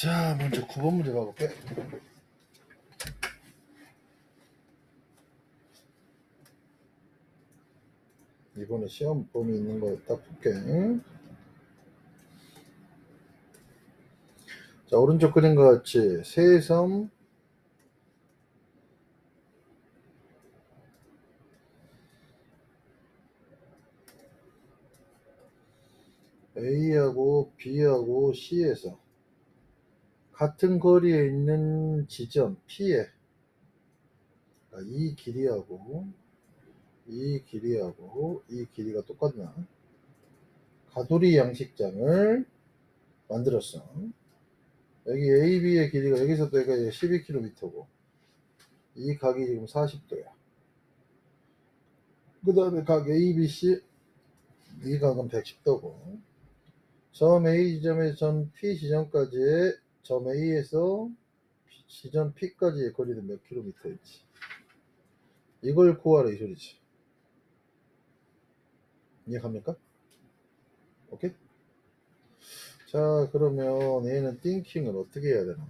자, 먼저 9번 문제 가볼게. 이번에 시험 범위 있는 거 딱 볼게. 자, 오른쪽 그림 과 같이 세섬 A하고 B하고 C에서 같은 거리에 있는 지점 P에 아, 이 길이하고 이 길이하고 이 길이가 똑같나? 가두리 양식장을 만들었어. 여기 AB의 길이가 여기서부터 여기가 12km고 이 각이 지금 40도야. 그 다음에 각 ABC 이 각은 110도고 점 A 지점에서 점 P 지점까지의 점 A에서 지점 P까지의 거리는 몇 킬로미터인지 이걸 구하라 이 소리지. 이해갑니까? 오케이? 자 그러면 얘는 띵킹을 어떻게 해야 되나?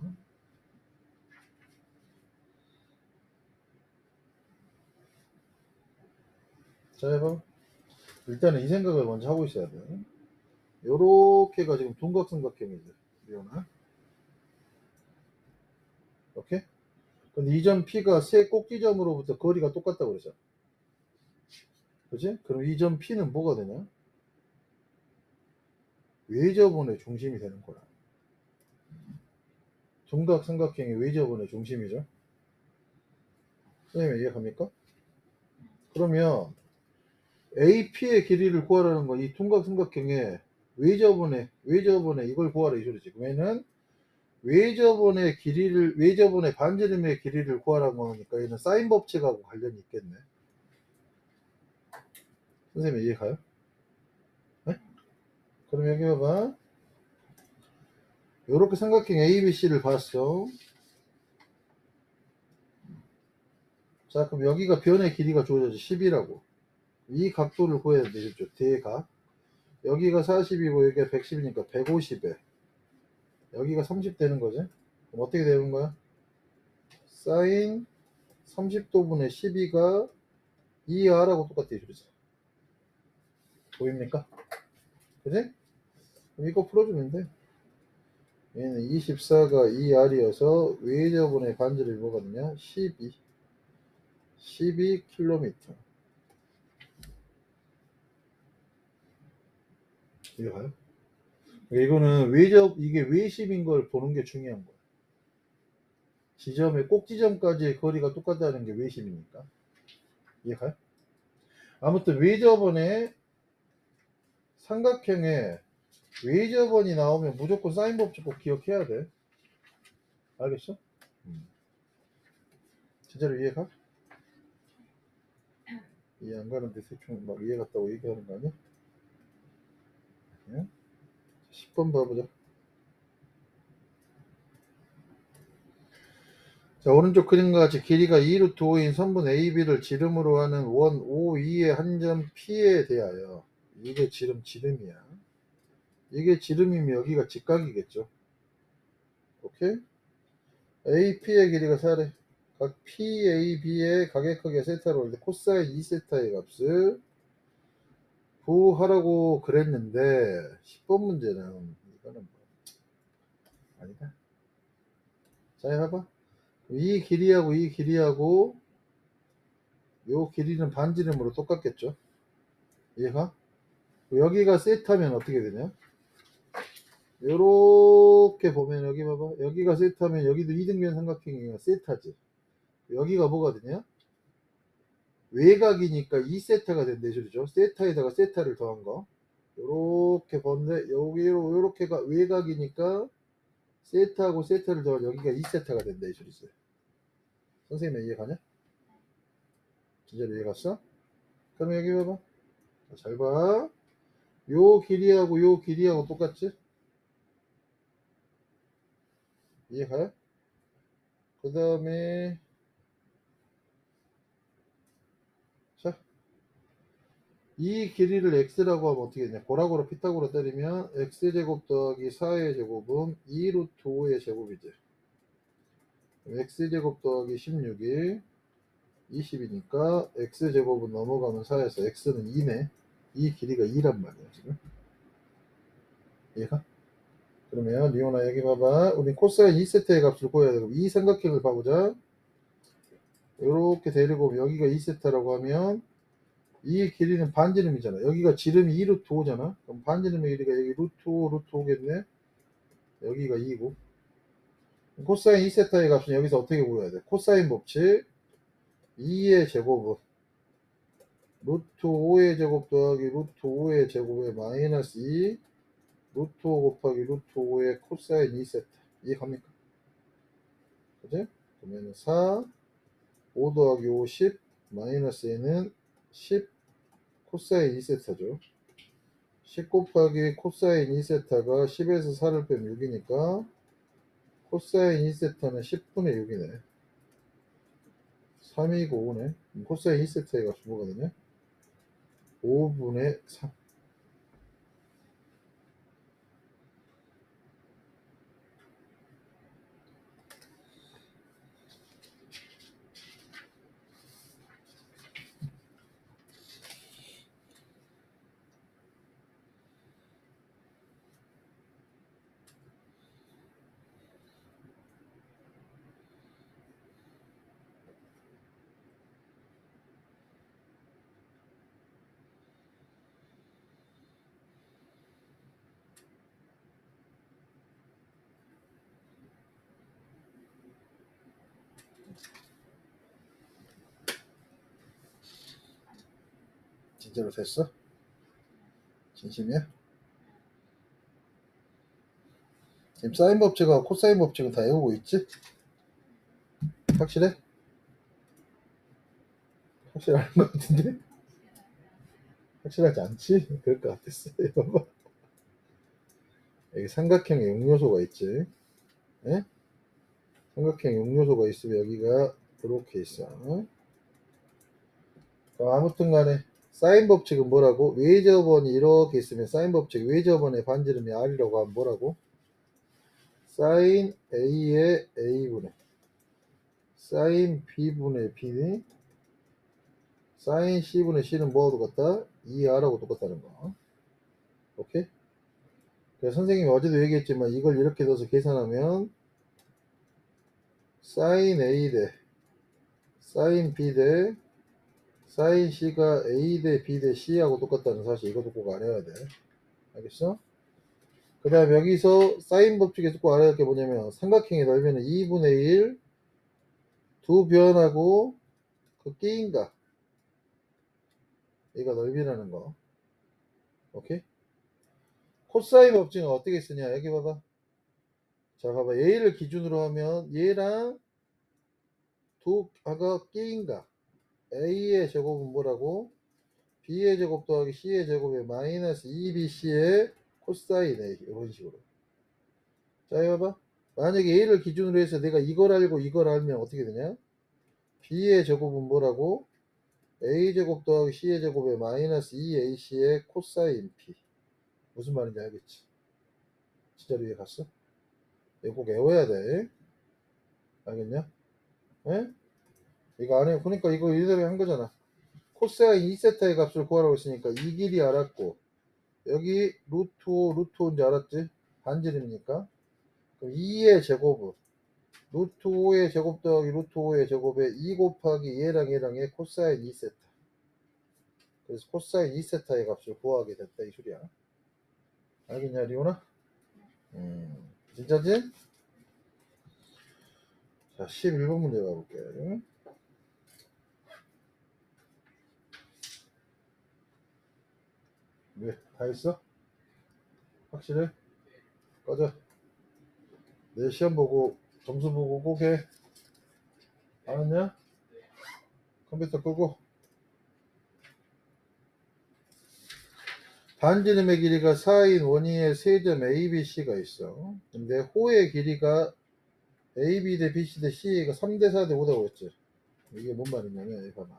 자 해봐. 일단은 이 생각을 먼저 하고 있어야 돼. 요렇게가 지금 둔각삼각형이지. 리오나. 오케이? 근데 이점 P가 세 꼭지점으로부터 거리가 똑같다고 그러죠. 그지? 그럼 이점 P는 뭐가 되냐? 외접원의 중심이 되는 거야. 둔각삼각형의 외접원의 중심이죠. 선생님 이해갑니까? 그러면 AP의 길이를 구하라는 거이 둔각 삼각형의 외접원의 외접원의 이걸 구하라 이 소리지. 그러면은 외접원의 길이를 외접원의 반지름의 길이를 구하라는 거니까 얘는 사인 법칙하고 관련이 있겠네. 선생님 이해 가요? 네? 그럼 여기 봐봐. 요렇게 삼각형 ABC를 봤어. 자, 그럼 여기가 변의 길이가 주어져서 10이라고. 이 각도를 구해야 되겠죠. 대각. 여기가 40이고 여기가 110이니까 150에. 여기가 30 되는 거지. 그럼 어떻게 되는 거야? 사인 30도분의 12가 2R하고 똑같아. 그러지. 보입니까? 그지? 이거 풀어주면 돼. 얘는 24가 2R이어서 외접원의 반지름이 뭐거든요? 12. 12km. 이해 가요? 이거는 외접, 이게 외심인 걸 보는 게 중요한 거야. 지점의 꼭지점까지의 거리가 똑같다는 게 외심이니까. 이해 가요? 아무튼 외접원의 삼각형에 외접원이 나오면 무조건 사인 법칙 꼭 기억해야 돼. 알겠어? 음. 진짜로 이해가? 이해 안 가는데 대충 막 이해 갔다고 얘기하는 거 아니야? 예? 10번 봐보자. 자, 오른쪽 그림과 같이 길이가 2루트 5인 선분 AB를 지름으로 하는 원 OE의 한 점 P에 대하여 이게 지름 지름이야. 이게 지름이면 여기가 직각이겠죠. 오케이? AP의 길이가 4래. 각 PAB의 각의 크기가 세타로 올때 코사인 2세타의 값을 구하라고 그랬는데 10번 문제는 이거는 뭐 아니다. 자, 해봐. 이 길이하고 이 길이하고 요 길이는 반지름으로 똑같겠죠. 이해가? 여기가 세타면 어떻게 되냐? 요렇게 보면 여기 봐봐. 여기가 세타면 여기도 이등변 삼각형이가 세타지. 여기가 뭐가 되냐? 외곽이니까 2세타가 된대 소리죠. 세타에다가 세타를 더한 거. 요렇게 봤는데 여기로 요렇게가 외곽이니까 세타하고 세타를 더한 여기가 2세타가 된다 이 소리지. 선생님 이해 가냐? 진짜로 이해 갔어? 그럼 여기 봐봐. 자, 잘 봐. 요 길이하고 요 길이하고 똑같지? 이해 가요? 그 다음에, 자. 이 길이를 x라고 하면 어떻게 되냐? 고라고라 피타고라 때리면 x제곱 더하기 4의 제곱은 2 루트 5의 제곱이지. x제곱 더하기 16이 20이니까 x제곱은 넘어가면 4에서 x는 2네. 이 길이가 2란 말이야 지금. 이해가? 그러면 리오나 여기 봐봐. 우리 코사인 2세트의 값을 구해야 되고 이 삼각형을 봐보자. 이렇게 데리고 여기가 2세트라고 하면 이 길이는 반지름이잖아. 여기가 지름이 2 루트 5잖아. 그럼 반지름의 길이가 여기 루트 5 루트 5겠네. 여기가 2고. 코사인 2세타의 값은 여기서 어떻게 구해야 돼? 코사인 법칙. 2의 제곱은 루트 5의 제곱 더하기 루트 5의 제곱에 마이너스 2 루트 5 곱하기 루트 5의 코사인 2세타. 이해갑니까? 그지? 그러면 4 5 더하기 5 10 마이너스 2는 10 코사인 2세타죠. 10 곱하기 코사인 2세타가 10에서 4를 빼면 6이니까 코사인 2세타는 10분의 6이네. 3이고 5네. 코사인 2세타의 값이 뭐가 되냐? 5분의 3 진짜로 됐어? 진심이야? 지금 사인 법칙하고 코사인 법칙은 다 외우고 있지? 확실해? 확실한 것 같은데? 확실하지 않지? 그럴 것 같았어. 봐봐. 여기 삼각형에 6요소가 있지. 예? 삼각형에 6요소가 있으면 여기가 이렇게 있어. 그럼 아무튼 간에 사인 법칙은 뭐라고? 외접원이 이렇게 있으면 사인 법칙 외접원의 반지름이 R이라고 하면 뭐라고? 사인 A의 A분의 사인 B분의 B 사인 C분의 C는 뭐하고 똑같다? 2R하고 똑같다는 거 오케이? 그래서 선생님이 어제도 얘기했지만 이걸 이렇게 넣어서 계산하면 사인 A 대 사인 B 대 사인 C가 A 대 B 대 C하고 똑같다는 사실 이것도 꼭 알아야 돼. 알겠어? 그 다음 여기서 사인 법칙에서 꼭 알아야 할 게 뭐냐면 삼각형의 넓이는 2분의 1 두 변하고 그 끼인가 얘가 넓이라는 거 오케이? 코사인 법칙은 어떻게 쓰냐 여기 봐봐 자 봐봐 A를 기준으로 하면 얘랑 두 아가 끼인가 A의 제곱은 뭐라고? B의 제곱 더하기 C의 제곱에 마이너스 2BC의 코사인 A 이런 식으로 자 이거 봐 만약에 A를 기준으로 해서 내가 이걸 알고 이걸 알면 어떻게 되냐 B의 제곱은 뭐라고? A 제곱 더하기 C의 제곱에 마이너스 2AC의 코사인 P 무슨 말인지 알겠지? 진짜로 이해 갔어? 이거 꼭 외워야 돼 알겠냐? 에? 이거 안 해. 그러니까 이거 이대로 한 거잖아. 코사인 2세타의 값을 구하라고 했으니까 이 길이 알았고 여기 루트 5 루트 5인지 알았지? 반지름이니까 그럼 2의 제곱은 루트 5의 제곱 더하기 루트 5의 제곱에 2 곱하기 얘랑 얘랑 의 코사인 2세타 그래서 코사인 2세타의 값을 구하게 됐다 이 소리야 알겠냐 리오나? 음 진짜지? 자 11번 문제 가볼게 왜? 다 했어? 확실해? 꺼져. 내 시험 보고 점수 보고 꼭 해. 알았냐? 컴퓨터 끄고. 반지름의 길이가 4인 원위의 세점 ABC가 있어. 근데 호의 길이가 AB 대 BC 대 C가 3 대 4 대 5다고 했지. 이게 뭔 말이냐면, 이거만.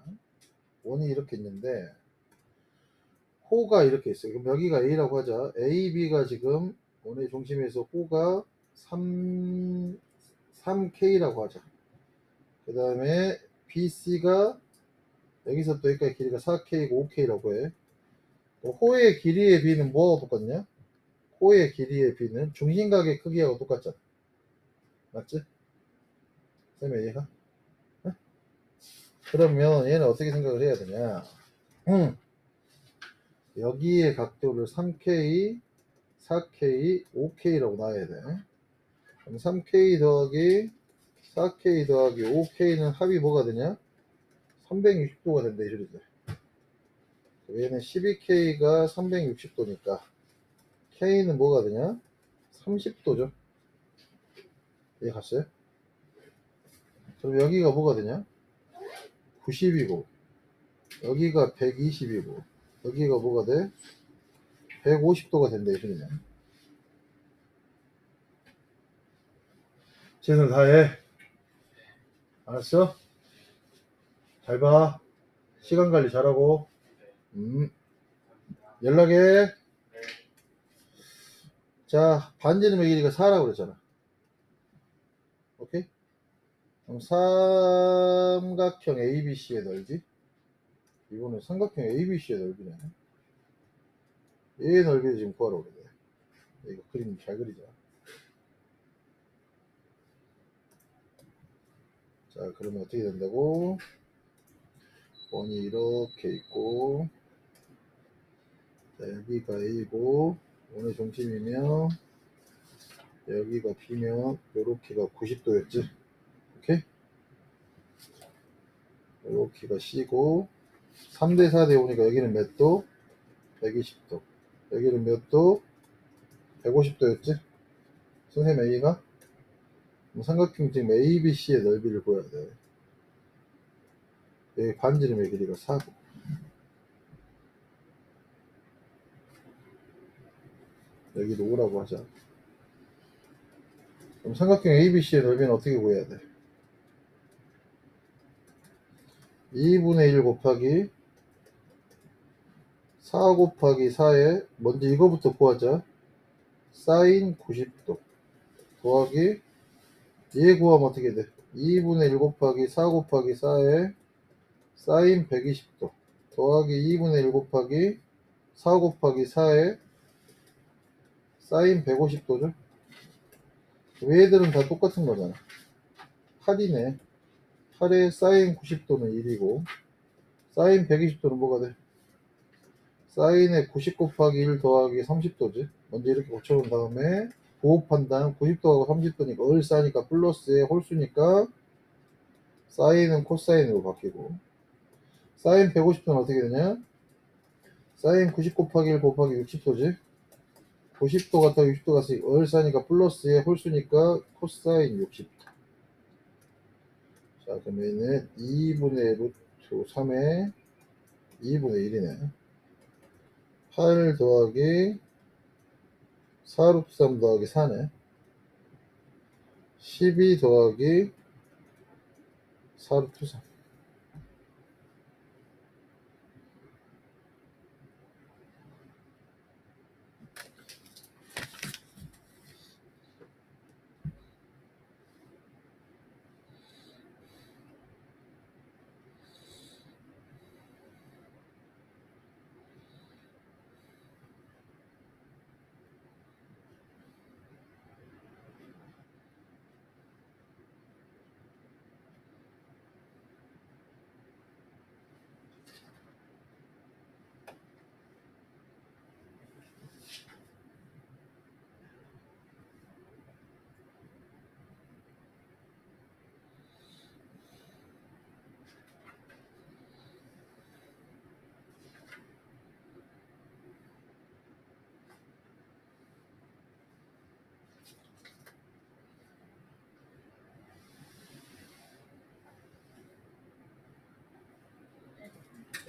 원이 이렇게 있는데, 호가 이렇게 있어요. 그럼 여기가 A라고 하자. A, B가 지금 원의 중심에서 호가 3, 3K라고 하자. 그 다음에 BC가 여기서 또 여기까지 길이가 4K고 5K라고 해. 또 호의 길이의 B는 뭐하고 똑같냐? 호의 길이의 B는 중심각의 크기하고 똑같잖아. 맞지? 쌤의 이해가? 응? 그러면 얘는 어떻게 생각을 해야 되냐? 음. 여기에 각도를 3K, 4K, 5K라고 놔야 돼. 그럼 3K 더하기 4K 더하기 5K는 합이 뭐가 되냐? 360도가 된다 이 소리죠. 얘는 12K가 360도니까 K는 뭐가 되냐? 30도죠. 이해 갔어요? 그럼 여기가 뭐가 되냐? 90이고 여기가 120이고 여기가 뭐가 돼? 150도가 된다 이 소리네. 최선을 다해. 알았어? 잘 봐. 시간 관리 잘하고. 음. 연락해. 자, 반지름의 길이가 4라고 그랬잖아. 오케이? 그럼 삼각형 ABC의 넓이? 이거는 삼각형 ABC의 넓이네. 얘의 넓이를 지금 구하라고 그래. 이거 그림 잘 그리자. 자, 그러면 어떻게 된다고? 원이 이렇게 있고, 자, 여기가 A고, 원의 중심이며, 여기가 B면, 요렇게가 90도였지? 오케이? 요렇게가 C고, 3대 4대 5니까 여기는 몇 도? 120도. 여기는 몇 도? 150도였지? 선생님 A가? 삼각형 지금 ABC의 넓이를 보여야 돼. 여기 반지름의 길이가 4고. 여기도 5라고 하자. 그럼 삼각형 ABC의 넓이는 어떻게 구해야 돼? 2분의 1 곱하기 4 곱하기 4에 먼저 이거부터 구하자. 사인 90도 더하기 얘 구하면 어떻게 돼? 2분의 1 곱하기 4 곱하기 4에 사인 120도 더하기 2분의 1 곱하기 4 곱하기 4에 사인 150도죠? 얘들은 다 똑같은 거잖아. 8이네. 8에 사인 90도는 1이고 사인 120도는 뭐가 돼? 사인에 90 곱하기 1 더하기 30도지. 먼저 이렇게 고쳐놓은 다음에 부호판단 90도하고 30도니까 을사니까 플러스에 홀수니까 사인은 코사인으로 바뀌고 사인 150도는 어떻게 되냐? 사인 90 곱하기 1 곱하기 60도지. 90도 같다 60도 같으니 을사니까 플러스에 홀수니까 코사인 60도. 자 그러면은 2분의 루트 3에 2분의 1이네. 8 더하기 4 루트 3 더하기 4네. 12 더하기 4 루트 3.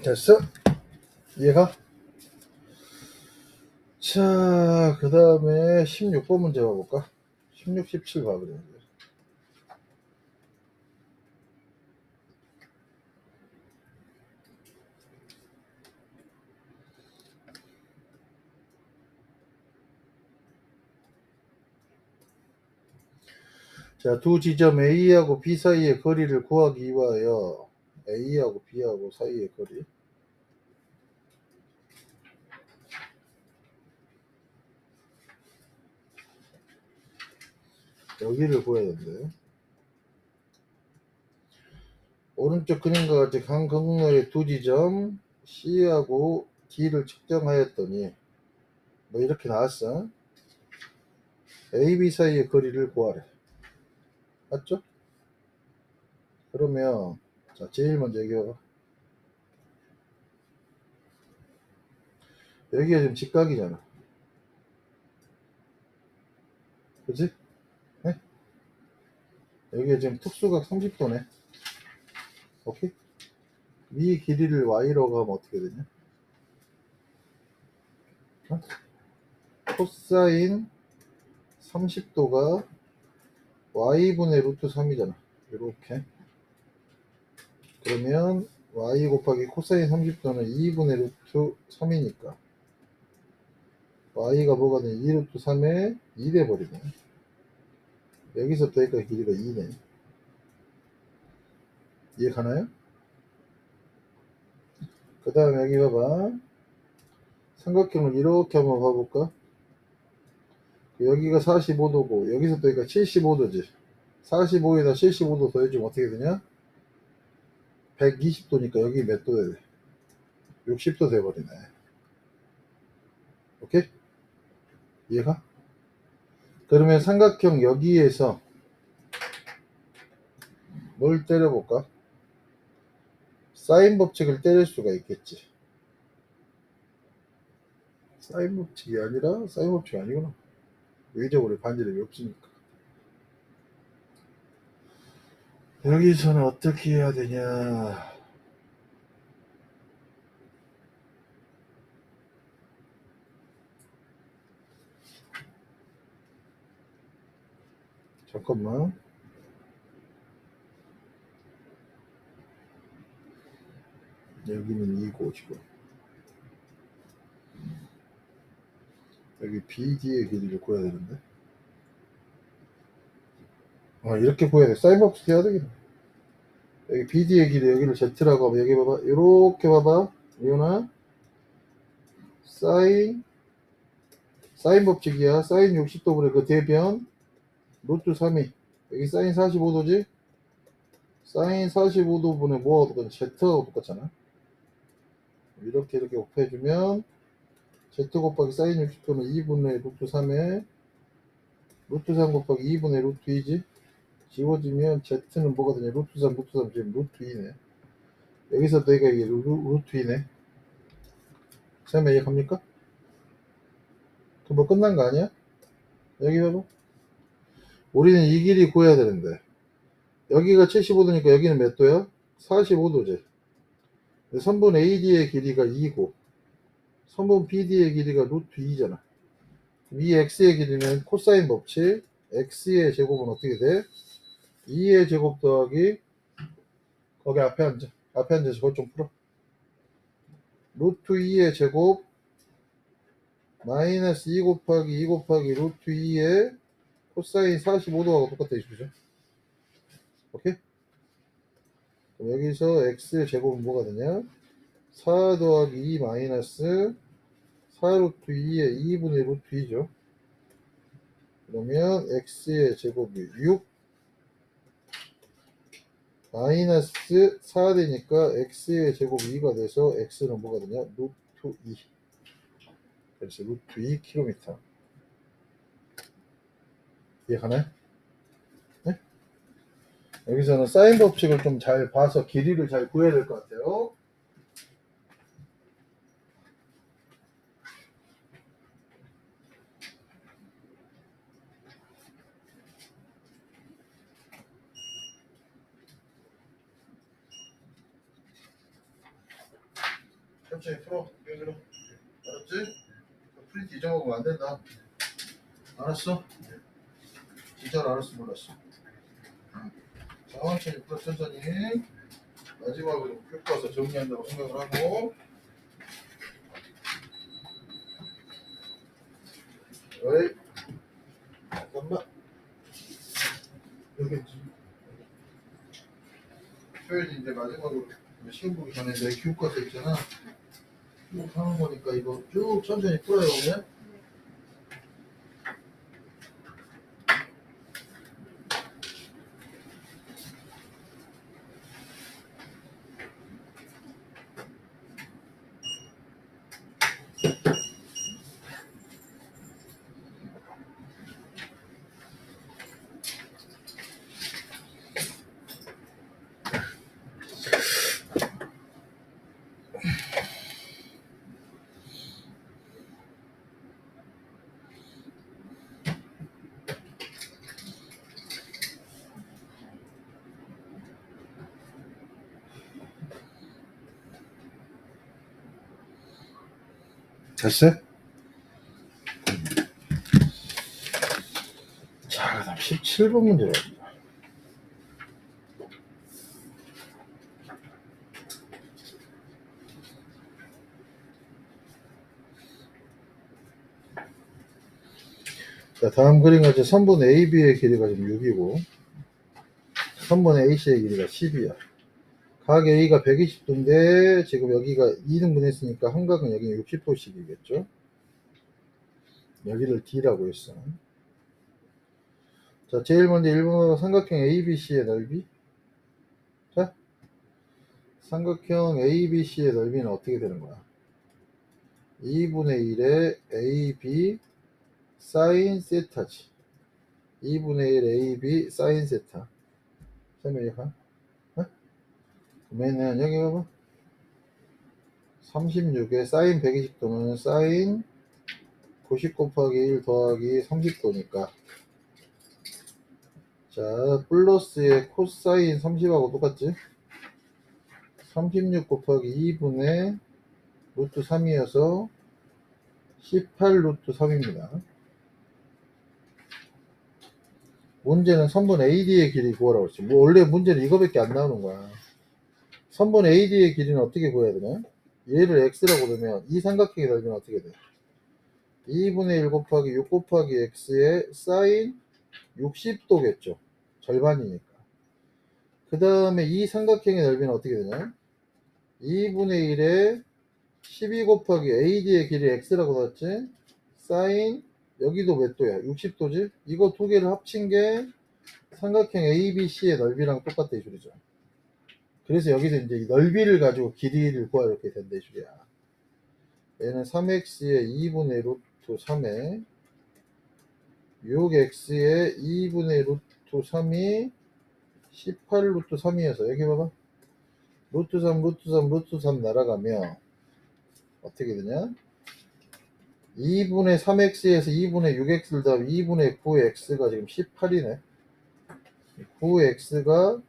됐어? 얘가? 자, 그 다음에 16번 문제 봐볼까? 16, 17 봐야 되는데. 자, 두 지점 A하고 B 사이의 거리를 구하기 위하여 A하고 B하고 사이의 거리. 여기를 구해야 된대. 오른쪽 그림과 같이 강 경로의 두 지점 C하고 D를 측정하였더니 뭐 이렇게 나왔어. AB 사이의 거리를 구하래. 맞죠? 그러면 자 제일 먼저 여기 봐봐. 여기가 지금 직각이잖아. 그지? 네? 여기가 지금 특수각 30도네. 오케이? 위 길이를 y로 가면 어떻게 되냐? 어? 코사인 30도가 y분의 루트 3이잖아. 이렇게. 그러면 y 곱하기 코사인 30도는 2분의 루트 3이니까 y가 뭐가 되냐? 2 루트 3에 2 돼버리네. 여기서부터 여기까지 길이가 2네. 이해 가나요? 그 다음에 여기 봐봐. 삼각형을 이렇게 한번 봐볼까? 여기가 45도고 여기서부터 여기가 75도지. 45에다 75도 더해주면 어떻게 되냐? 120도니까 여기 몇도 돼? 60도 돼버리네. 오케이? 이해가? 그러면 삼각형 여기에서 뭘 때려볼까? 사인 법칙을 때릴 수가 있겠지. 사인 법칙이 아니라 사인 법칙이 아니구나. 의적으로 반지름이 없으니까. 여기서는 어떻게 해야 되냐? 잠깐만. 여기는 2고 지금. 여기 BD의 길이를 구해야 되는데. 아, 이렇게 구해야 돼. 법칙 해야 되겠네. 여기 BD의 길이 여기를 Z라고 하면 여기 봐봐. 이렇게 봐봐. 이거나 사인 사인 법칙이야. 사인 60도분의 그 대변 루트 3이 여기 사인 45도지? 사인 45도분의 뭐가 똑같아? Z하고 똑같잖아. 이렇게 이렇게 곱해주면 Z 곱하기 사인 60도는 2분의 루트 3에 루트 3 곱하기 2분의 루트 2지? 지워지면 Z는 뭐가 되냐? 루트 3, 루트 3 지금 루트 2네. 여기서 내가 이게 루, 루트 2네. 쌤 이해 갑니까? 그 뭐 끝난 거 아니야? 여기 봐봐. 우리는 이 길이 구해야 되는데 여기가 75도니까 여기는 몇 도야? 45도지. 선분 AD의 길이가 2고 선분 BD의 길이가 루트 2잖아. 이 X의 길이는 코사인 법칙 X의 제곱은 어떻게 돼? 2의 제곱 더하기 거기 앞에 앉아. 앞에 앉아서 그것 좀 풀어. 루트 2의 제곱 마이너스 2 곱하기 2 곱하기 루트 2의 코사인 45도하고 똑같아 이거죠. 오케이? 그럼 여기서 x의 제곱은 뭐가 되냐? 4 더하기 2 마이너스 4 루트 2의 2분의 루트 2죠. 그러면 x의 제곱이 6 마이너스 4 되니까 x의 제곱 2가 돼서 x는 뭐가 되냐? 루트 2 그래서 루트 2km 이해가나요? 네? 여기서는 사인 법칙을 좀 잘 봐서 길이를 잘 구해야 될 것 같아요. 천천히 풀어. 여기로. 알았지? 프린트 잊어먹으면 안 된다. 알았어? 진짜로 알았어 몰랐어. 천천히 풀어 천천히. 마지막으로 큐퍼서 정리한다고 생각을 하고. 어이. 잠깐만. 표현이 이제 마지막으로 시험 보기 전에 내 교과서 있잖아. 쭉 하는 거니까 이거 쭉 천천히 풀어요 오늘. 됐어요? 자, 그 다음 17번 문제로 갑니다. 자, 다음 그림 같이 선분 AB의 길이가 지금 6이고, 선분 AC의 길이가 10이야. 각 A가 120도인데, 지금 여기가 2등분 했으니까 한각은 여기는 60도씩이겠죠? 여기를 D라고 했어. 자, 제일 먼저 1번은 삼각형 ABC의 넓이. 자, 삼각형 ABC의 넓이는 어떻게 되는 거야? 2분의 1의 AB 사인 세타지. 2분의 1 AB 사인 세타. 설명해 봐. 어? 그러면은 여기 봐봐. 36에 사인 120도는 사인 90 곱하기 1 더하기 30도니까 자 플러스의 코사인 30하고 똑같지? 36 곱하기 2분의 루트 3이어서 18 루트 3입니다. 문제는 선분 AD의 길이 구하라고 했지. 뭐 원래 문제는 이거밖에 안 나오는 거야. 선분 AD의 길이는 어떻게 구해야 되냐? 얘를 x라고 그러면 이 삼각형의 넓이는 어떻게 돼? 2분의 1 곱하기 6 곱하기 x의 사인 60도겠죠. 절반이니까. 그 다음에 이 삼각형의 넓이는 어떻게 되냐? 2분의 1에 12 곱하기 AD의 길이 x라고 나왔지? 사인 여기도 몇 도야? 60도지? 이거 두 개를 합친 게 삼각형 ABC의 넓이랑 똑같다 이 소리죠. 그래서 여기서 이제 이 넓이를 가지고 길이를 구하 이렇게 이 소리야. 얘는 3x의 2분의 루트 3에 6x의 2분의 루트 3이 18 루트 3이어서 여기 봐봐. 루트 3, 루트 3, 루트 3 날아가면 어떻게 되냐? 2분의 3x에서 2분의 6x를 더하면 2분의 9x가 지금 18이네. 9x가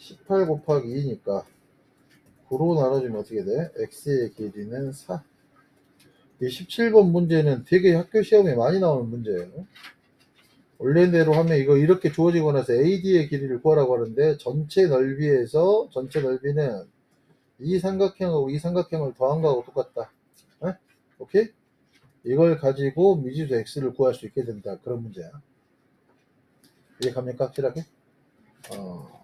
18 곱하기 2니까 9로 나눠주면 어떻게 돼? x의 길이는 4. 이 17번 문제는 되게 학교 시험에 많이 나오는 문제예요. 원래대로 하면 이거 이렇게 주어지고 나서 AD의 길이를 구하라고 하는데 전체 넓이에서 전체 넓이는 이 삼각형하고 이 삼각형을 더한 거하고 똑같다. 에? 오케이? 이걸 가지고 미지수 x를 구할 수 있게 된다. 그런 문제야. 이해 갑니까? 확실하게? 어.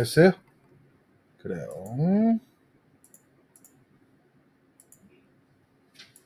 Terceiro?